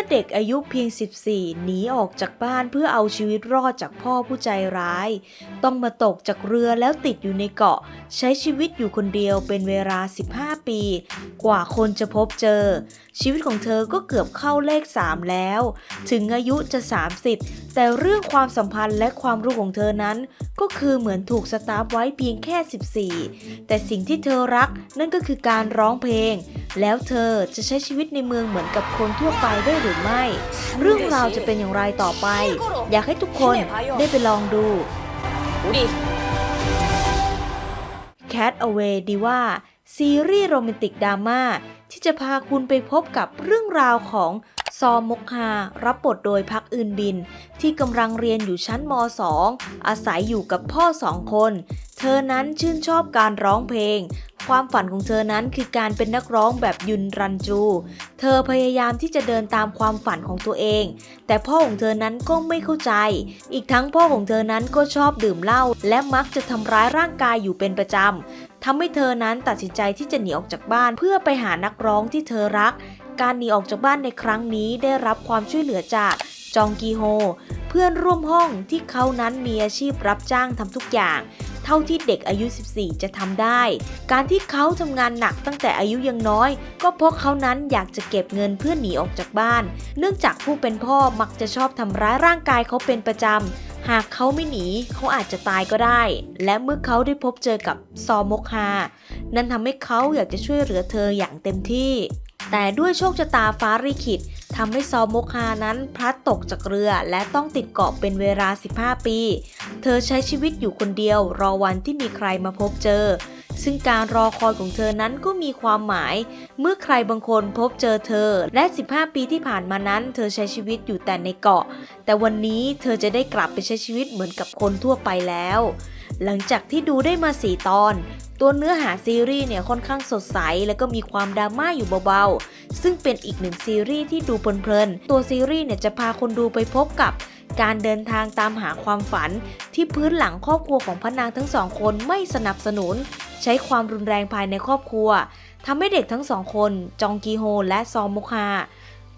มื่อเด็กอายุเพียง 14 หนีออกจากบ้านเพื่อเอาชีวิตรอดจากพ่อผู้ใจร้าย ต้องมาตกจากเรือแล้วติดอยู่ในเกาะ ใช้ชีวิตอยู่คนเดียวเป็นเวลา 15 ปี กว่าคนจะพบเจอ ชีวิตของเธอก็เกือบเข้าเลข 3 แล้ว ถึงอายุจะ 30 แต่เรื่องความสัมพันธ์และความรู้ของเธอนั้น ก็คือเหมือนถูกสตาร์ฟไว้เพียงแค่ 14 แต่สิ่งที่เธอรักนั่นก็คือการร้องเพลง แล้วเธอจะใช้ชีวิตในเมืองเหมือนกับคนทั่วไปได้หรือไม่ เรื่องราวจะเป็นอย่างไรต่อไป อยากให้ทุกคนได้ไปลองดู우리 Cat Away ดีว่า ซีรีส์โรแมนติกดราม่าที่จะพาคุณไปพบกับเรื่องราวของซอมกฮารับบทโดยพักอื่นบิน ที่กำลังเรียนอยู่ชั้นม .2 อาศัยอยู่กับพ่อสองคน เธอนั้นชื่นชอบการร้องเพลง ความฝันของเธอนั้นคือการเป็นนักร้องแบบยุนรันจู เธอพยายามที่จะเดินตามความฝันของตัวเอง แต่พ่อของเธอนั้นก็ไม่เข้าใจ อีกทั้งพ่อของเธอนั้นก็ชอบดื่มเหล้าและมักจะทำร้ายร่างกายอยู่เป็นประจำ ทำให้เธอนั้นตัดสินใจที่จะหนีออกจากบ้าน เพื่อไปหานักร้องที่เธอรัก การหนีออกจากบ้านในครั้งนี้ได้รับความช่วยเหลือจากจองกีโฮ เพื่อนร่วมห้องที่เขานั้นมีอาชีพรับจ้างทำทุกอย่าง เท่าที่เด็กอายุ 14 จะทำได้ การที่เขาทำงานหนักตั้งแต่อายุยังน้อย ก็เพราะเขานั้นอยากจะเก็บเงินเพื่อหนีออกจากบ้าน เนื่องจากผู้เป็นพ่อมักจะชอบทำร้ายร่างกายเขาเป็นประจำ หากเขาไม่หนีเขาอาจจะตายก็ได้ และเมื่อเขาได้พบเจอกับซอมกฮา นั่นทำให้เขาอยากจะช่วยเหลือเธออย่างเต็มที่ แต่ด้วยโชคชะตาฟ้าริขิตทำให้ซอมกฮานั้นพลัดตกจากเรือและต้องติดเกาะเป็นเวลา 15 ปี เธอใช้ชีวิตอยู่คนเดียวรอวันที่มีใครมาพบเจอ ซึ่งการรอคอยของเธอนั้นก็มีความหมาย เมื่อใครบางคนพบเจอเธอ และ 15 ปีที่ผ่านมานั้น เธอใช้ชีวิตอยู่แต่ในเกาะ แต่วันนี้เธอจะได้กลับไปใช้ชีวิตเหมือนกับคนทั่วไปแล้ว หลังจากที่ดูได้มา 4 ตอนตัวเนื้อหาซีรีส์เนี่ยค่อนข้างสดใส แล้วก็มีความดราม่าอยู่เบาๆ ซึ่งเป็นอีกหนึ่งซีรีส์ที่ดูเพลินๆ ตัวซีรีส์เนี่ยจะพาคนดูไปพบกับ การเดินทางตามหาความฝันที่พื้นหลังครอบครัวของพระนางทั้งสองคนไม่สนับสนุน ใช้ความรุนแรงภายในครอบครัวทำให้เด็กทั้งสองคนจองกีโฮและซอมมกฮา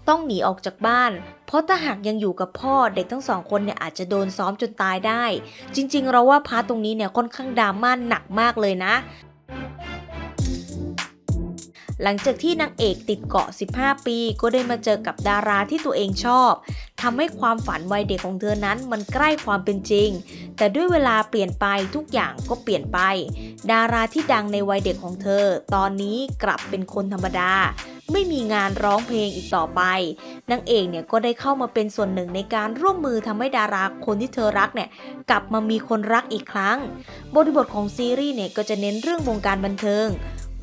ต้องหนีออกจากบ้าน เพราะถ้าหากยังอยู่กับพ่อเด็กทั้งสองคนเนี่ยอาจจะโดนซ้อมจนตายได้ จริงๆ เราว่าพาร์ตรงนี้เนี่ยค่อนข้างดราม่าหนักมากเลยนะ หลังจากที่นางเอกติดเกาะ 15 ปี ก็ได้มาเจอกับดาราที่ตัวเองชอบทำให้ความฝันวัยเด็กของเธอนั้นมันใกล้ความเป็นจริง แต่ด้วยเวลาเปลี่ยนไปทุกอย่างก็เปลี่ยนไป ดาราที่ดังในวัยเด็กของเธอ ตอนนี้กลับเป็นคนธรรมดาไม่มีงานร้องเพลงอีกต่อไป นางเอกเนี่ยก็ได้เข้ามาเป็นส่วนหนึ่งในการร่วมมือทำให้ดาราคนที่เธอรักเนี่ยกลับมามีคนรักอีกครั้ง บริบทของซีรีส์เนี่ยก็จะเน้นเรื่องวงการบันเทิง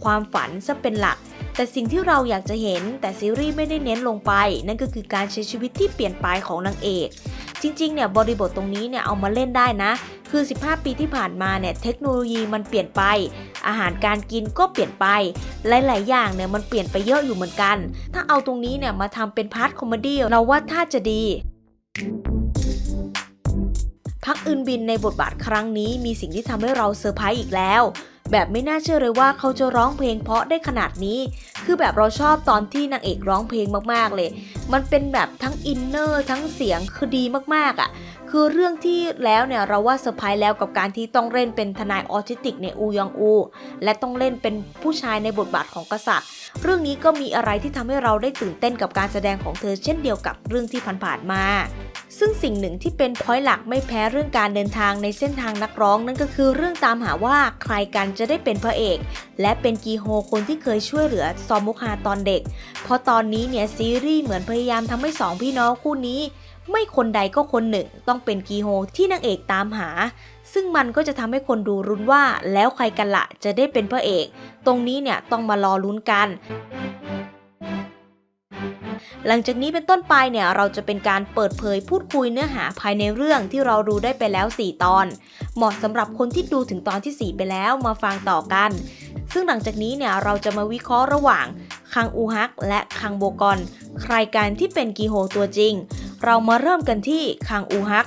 ความฝันซะเป็นหลัก แต่สิ่งที่เราอยากจะเห็นแต่ซีรีส์ไม่ได้เน้นลงไป นั่นก็คือการใช้ชีวิตที่เปลี่ยนไปของนางเอก จริงๆเนี่ยบริบทตรงนี้เนี่ยเอามาเล่นได้นะ คือ 15 ปีที่ผ่านมาเนี่ยเทคโนโลยีมันเปลี่ยนไป อาหารการกินก็เปลี่ยนไป หลาย ๆ อย่างเนี่ยมันเปลี่ยนไปเยอะอยู่เหมือนกัน ถ้าเอาตรงนี้เนี่ยมาทำเป็นพาร์ทคอมเมดี้เราว่าถ้าจะดีพักอื่นบินในบทบาทครั้งนี้มีสิ่งที่ทำให้เราเซอร์ไพรส์อีกแล้ว แบบไม่น่าเชื่อเลยว่าเขาจะร้องเพลงเพราะได้ขนาดนี้ คือแบบเราชอบตอนที่นางเอกร้องเพลงมากๆเลย มันเป็นแบบทั้งอินเนอร์ทั้งเสียงคือดีมากๆอะ่ะ คือเรื่องที่แล้วเนี่ยเราว่าเซอร์ไพรส์แล้วกับการที่ต้องเล่นเป็นทนายออทิสติกในอูยองอู และต้องเล่นเป็นผู้ชายในบทบาทของกษัตริย์ เรื่องนี้ก็มีอะไรที่ทำให้เราได้ตื่นเต้นกับการแสดงของเธอเช่นเดียวกับเรื่องที่ผ่านๆมาซึ่งสิ่งหนึ่งที่เป็นพอยต์หลักไม่แพ้เรื่องการเดินทางในเส้นทางนักร้องนั่นก็คือเรื่องตามหาว่าใครกันจะได้เป็นพระเอก และเป็นกีโฮคนที่เคยช่วยเหลือซอมมุคาตอนเด็ก เพราะตอนนี้เนี่ยซีรีส์เหมือนพยยายามทำให้สองพี่น้องคู่นี้ ไม่คนใดก็คนหนึ่ง ต้องเป็นกีโฮที่นางเอกตามหา ซึ่งมันก็จะทำให้คนดูรุ้นว่า แล้วใครกันละจะได้เป็นพระเอก ตรงนี้เนี่ยต้องมารอลุ้นกันหลังจากนี้เป็นต้นไปเนี่ยเราจะเป็นการเปิดเผยพูดคุยเนื้อหาภายในเรื่องที่เราดูได้ไปแล้ว 4 ตอน เหมาะสำหรับคนที่ดูถึงตอนที่ 4 ไปแล้วมาฟังต่อกัน ซึ่งหลังจากนี้เนี่ยเราจะมาวิเคราะห์ระหว่าง คังอูฮัก และคังโบกอนใครกันที่เป็นกีโฮตัวจริง เรามาเริ่มกันที่คังอูฮัก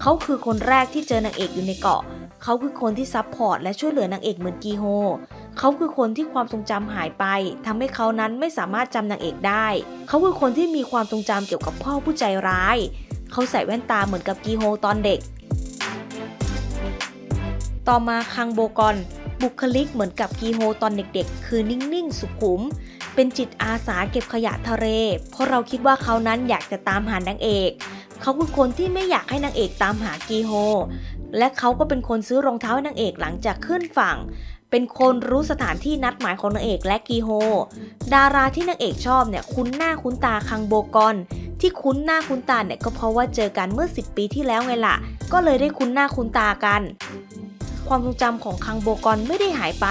เขาคือคนแรกที่เจอนางเอกอยู่ในเกาะ เขาคือคนที่ซับพอร์ตและช่วยเหลือนางเอกเหมือนกีโฮ เขาคือคนที่ความทรงจำหายไปทำให้เขานั้นไม่สามารถจำนางเอกได้ เขาคือคนที่มีความทรงจำเกี่ยวกับพ่อผู้ใจร้าย เขาใส่แว่นตาเหมือนกับกีโฮตอนเด็ก ต่อมาคังโบกอน บุคลิกเหมือนกับกีโฮตอนเด็กๆ คือนิ่งๆ สุขุม เป็นจิตอาสาเก็บขยะทะเล เพราะเราคิดว่าเขานั้นอยากจะตามหานางเอก เขาคือคนที่ไม่อยากให้นางเอกตามหากีโฮ และเขาก็เป็นคนซื้อรองเท้าให้นางเอกหลังจากขึ้นฝั่ง เป็นคนรู้สถานที่นัดหมายของนางเอกและกีโฮ ดาราที่นางเอกชอบเนี่ยคุ้นหน้าคุ้นตาคังโบกอนที่คุ้นหน้าคุ้นตาเนี่ยก็เพราะว่าเจอกันเมื่อ 10 ปีที่แล้วไงล่ะ ก็เลยได้คุ้นหน้าคุ้นตากัน ความทรงจำของคังโบกอนไม่ได้หายไป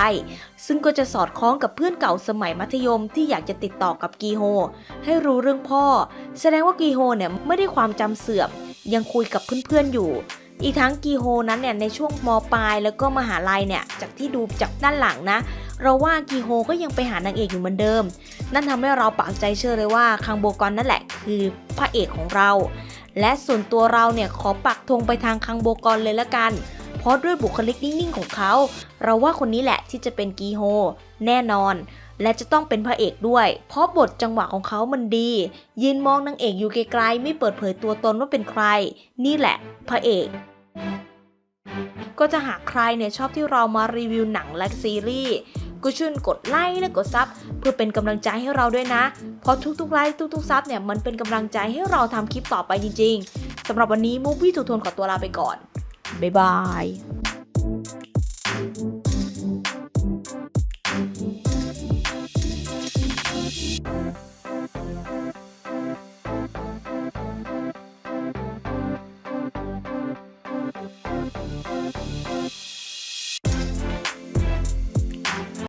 ซึ่งก็จะสอดคล้องกับเพื่อนเก่าสมัยมัธยมที่อยากจะติดต่อกับกีโฮ ให้รู้เรื่องพ่อ แสดงว่ากีโฮเนี่ยไม่ได้ความจำเสื่อม ยังคุยกับเพื่อนๆอยู่ อีกทั้งกีโฮนั้นเนี่ยในช่วงมปลายแล้วก็มหาลัยเนี่ยจากที่ดูจากด้านหลังนะเราว่ากีโฮก็ยังไปหานางเอกอยู่เหมือนเดิม นั่นทำให้เราปักใจเชื่อเลยว่าคังโบกอนนั่นแหละคือพระเอกของเรา และส่วนตัวเราเนี่ยขอปักธงไปทางคังโบกอนเลยละกันาะด้วยบุคลิกนิ่งๆของเขา เราว่าคนนี้แหละที่จะเป็นกีโฮ แน่นอน และจะต้องเป็นพระเอกด้วย เพราะบทจังหวะของเขามันดี ยืนมองนางเอกอยู่ไกลๆไม่เปิดเผยตัวตนว่าเป็นใคร นี่แหละ พระเอกก็จะหากใครเนี่ยชอบที่เรามารีวิวหนังและซีรีส์ก็ช่วยกดไลค์และกดซับเพื่อเป็นกำลังใจให้เราด้วยนะ เพราะทุกๆไลค์ทุกๆซับเนี่ยมันเป็นกำลังใจให้เราทำคลิปต่อไปจริงๆสำหรับวันนี้มูฟวี่ทูทนขอตัวลาไปก่อน บ๊ายบาย